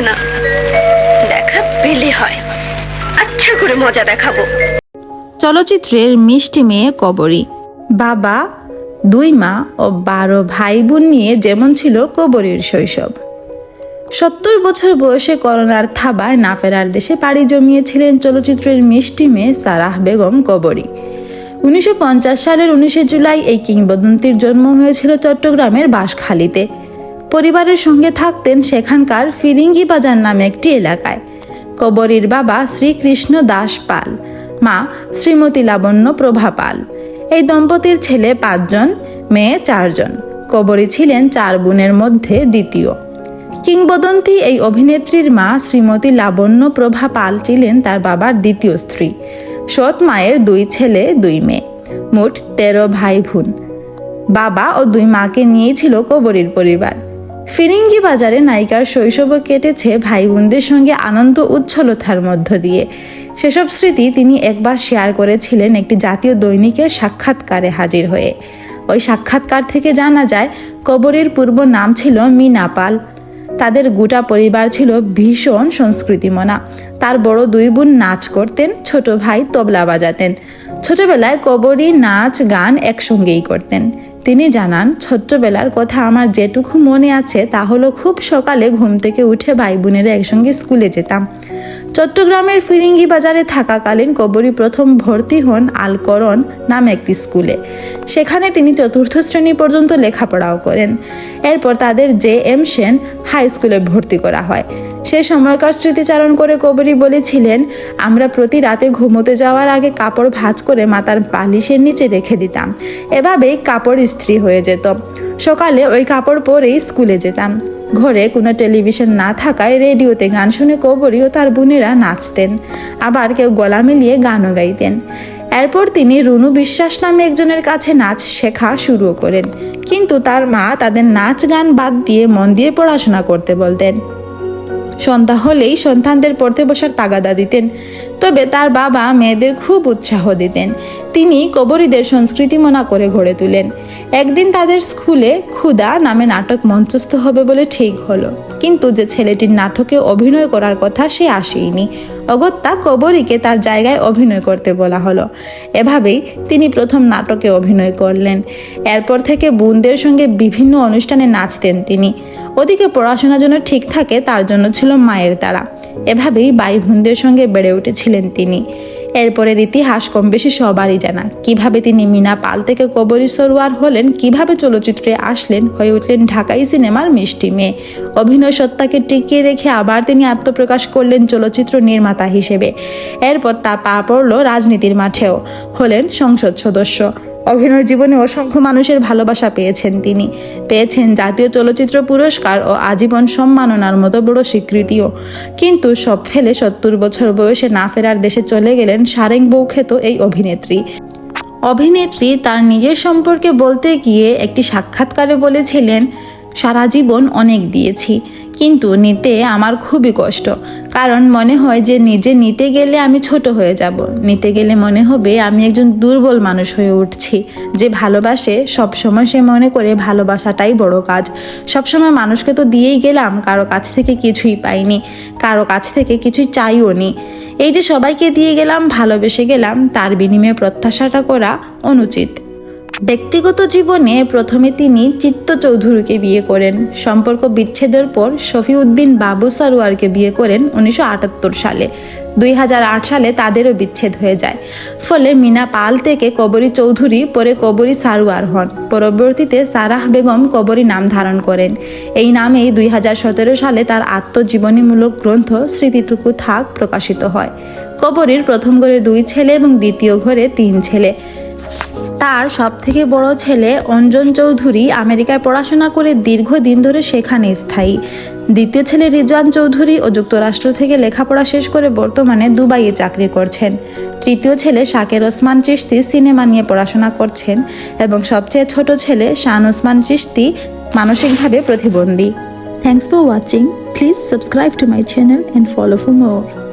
না। দেখা পেলে হয়। আচ্ছা করে মজা দেখাবো। চলচ্চিত্রের মিষ্টি মেয়ে কবরী। বাবা, দুই মা ও বারো ভাই বোন নিয়ে যেমন ছিল কবরীর শৈশব। সত্তর বছর বয়সে করোনার থাবায় না ফেরার দেশে পাড়ি জমিয়েছিলেন চলচ্চিত্রের মিষ্টি মেয়ে সারাহ বেগম কবরী। উনিশশো পঞ্চাশ সালের উনিশে জুলাই এই কিংবদন্তির জন্ম হয়েছিল চট্টগ্রামের বাঁশখালীতে। পরিবারের সঙ্গে থাকতেন সেখানকার ফিরিঙ্গি বাজার নামে একটি এলাকায়। কবরীর বাবা শ্রীকৃষ্ণ দাস পাল, মা শ্রীমতী লাবণ্য প্রভা পাল। এই দম্পতির ছেলে পাঁচজন, মেয়ে চারজন। কবরী ছিলেন চার বোনের মধ্যে দ্বিতীয়। কিংবদন্তি এই অভিনেত্রীর মা শ্রীমতী লাবণ্য প্রভা পাল ছিলেন তার বাবার দ্বিতীয় স্ত্রী। সৎ মায়ের দুই ছেলে, দুই মেয়ে। মোট তেরো ভাই বোন বাবা ও দুই মাকে নিয়েছিল কবরীর পরিবার। ফিরিঙ্গি বাজারে নায়িকার শৈশব কেটেছে ভাই বোনদের সঙ্গে আনন্দ উচ্ছলতার মধ্য দিয়ে। সেসব স্মৃতি তিনি একবার শেয়ার করেছিলেন একটি জাতীয় দৈনিকের সাক্ষাৎকারে হাজির হয়ে। ওই সাক্ষাৎকার থেকে জানা যায়, কবরের পূর্ব নাম ছিল মিনা পাল তাদের গোটা পরিবার ছিল ভীষণ সংস্কৃতিমনা। তার বড় দুই বোন নাচ করতেন, ছোট ভাই তবলা বাজাতেন। ছোটবেলায় কবরী নাচ গান একসঙ্গেই করতেন। তিনি জানান, ছোট্টবেলার কথা আমার যেটুকু মনে আছে, তা হলো খুব সকালে ঘুম থেকে উঠে ভাই বোনেরা একসঙ্গে স্কুলে যেতাম। চট্টগ্রামের ফিরিঙ্গি বাজারে থাকাকালীন কবরী প্রথম ভর্তি হন আলকরণ নামে একটি স্কুলে। সেখানে তিনি চতুর্থ শ্রেণি পর্যন্ত লেখাপড়াও করেন। এরপর তাদের জে এম সেন হাই স্কুলে ভর্তি করা হয়। সে সময়কার স্মৃতিচারণ করে কবরী বলেছিলেন, আমরা প্রতি রাতে ঘুমোতে যাওয়ার আগে কাপড় ভাঁজ করে মাতার বালিশের নিচে রেখে দিতাম। এভাবেই কাপড় ইস্ত্রি হয়ে যেত। সকালে ওই কাপড় পরেই স্কুলে যেতাম। ঘরে কোনো টেলিভিশন না থাকায় রেডিওতে গান শুনে কবরী ও তার বোনেরা নাচতেন। আবার কেউ গলা মিলিয়ে গানও গাইতেন। এরপর তিনি রুনু বিশ্বাস নামে একজনের কাছে নাচ শেখা শুরু করেন। কিন্তু তার মা তাদের নাচ গান বাদ দিয়ে মন দিয়ে পড়াশোনা করতে বলতেন। সন্ধ্যা হলেই সন্তানদের পড়তে বসার তাগাদা দিতেন। তবে তার বাবা মেয়েদের খুব উৎসাহ দিতেন। তিনি কবরীদের সংস্কৃতি মনা করে গড়ে তুলেন। একদিন তাদের স্কুলে ক্ষুদা নামে নাটক মঞ্চস্থ হবে বলে ঠিক হলো। কিন্তু যে ছেলেটির নাটকে অভিনয় করার কথা সে আসেইনি। অগত্যা কবরীকে তার জায়গায় অভিনয় করতে বলা হলো। এভাবেই তিনি প্রথম নাটকে অভিনয় করলেন। এরপর থেকে বোনদের সঙ্গে বিভিন্ন অনুষ্ঠানে নাচতেন তিনি। ওদিকে পড়াশোনার জন্য ঠিক থাকে, তার জন্য ছিল মায়ের তারা। এভাবেই ভাই বোনদের সঙ্গে বেড়ে উঠেছিলেন তিনি। এরপরের ইতিহাস কম বেশি সবারই জানা। কীভাবে তিনি মিনা পাল থেকে কবরী সরোয়ার হলেন, কীভাবে চলচ্চিত্রে আসলেন, হয়ে উঠলেন ঢাকাই সিনেমার মিষ্টি মেয়ে। অভিনয় সত্তাকে টিকিয়ে রেখে আবার তিনি আত্মপ্রকাশ করলেন চলচ্চিত্র নির্মাতা হিসেবে। এরপর তা পা পড়ল রাজনীতির মাঠেও, হলেন সংসদ সদস্য। অভিনয় জীবনে অসংখ্য মানুষের ভালোবাসা পেয়েছেন তিনি। পেয়েছেন জাতীয় চলচ্চিত্র পুরস্কার ও আজীবন সম্মাননার মতো বড় স্বীকৃতিও। কিন্তু সব ফেলে সত্তর বছর বয়সে না ফেরার দেশে চলে গেলেন সারেং বৌখ্যাত এই অভিনেত্রী। অভিনেত্রী তার নিজের সম্পর্কে বলতে গিয়ে একটি সাক্ষাৎকারে বলেছিলেন, সারা জীবন অনেক দিয়েছি, কিন্তু নিতে আমার খুবই কষ্ট। কারণ মনে হয় যে নিজে নিতে গেলে আমি ছোট হয়ে যাব। নিতে গেলে মনে হবে আমি একজন দুর্বল মানুষ হয়ে উঠছি। যে ভালোবাসে, সবসময় সে মনে করে ভালোবাসাটাই বড় কাজ। সবসময় মানুষকে তো দিয়েই গেলাম, কারও কাছ থেকে কিছুই পাইনি, কারও কাছ থেকে কিছুই চাইও নি। এই যে সবাইকে দিয়ে গেলাম, ভালোবেসে গেলাম, তার বিনিময়ে প্রত্যাশাটা করা অনুচিত। ব্যক্তিগত জীবনে প্রথমে তিনি চিত্ত চৌধুরীকে বিয়ে করেন। সম্পর্ক বিচ্ছেদের পর শফিউদ্দিন বাবু সারোয়ারকে বিয়ে করেন উনিশশো আটাত্তর সালে। দুই হাজার আট সালে তাদেরও বিচ্ছেদ হয়ে যায়। ফলে মিনা পাল থেকে কবরী চৌধুরী পরে কবরী সারোয়ার হন। পরবর্তীতে সারাহ বেগম কবরী নাম ধারণ করেন। এই নামেই দুই হাজার সতেরো সালে তার আত্মজীবনীমূলক গ্রন্থ স্মৃতিটুকু থাক প্রকাশিত হয়। কবরীর প্রথম ঘরে দুই ছেলে এবং দ্বিতীয় ঘরে তিন ছেলে। তার সব থেকে বড় ছেলে অঞ্জন চৌধুরী আমেরিকায় পড়াশোনা করে দীর্ঘদিন ধরে সেখানে স্থায়ী। দ্বিতীয় ছেলে রিজওয়ান চৌধুরী ও যুক্তরাষ্ট্র থেকে লেখাপড়া শেষ করে বর্তমানে দুবাইয়ে চাকরি করছেন। তৃতীয় ছেলে শাকের ওসমান চিস্তি সিনেমা নিয়ে পড়াশোনা করছেন এবং সবচেয়ে ছোট ছেলে শান ওসমান চিস্তি মানসিকভাবে প্রতিবন্ধী। Thanks for watching please subscribe to my channel and follow for more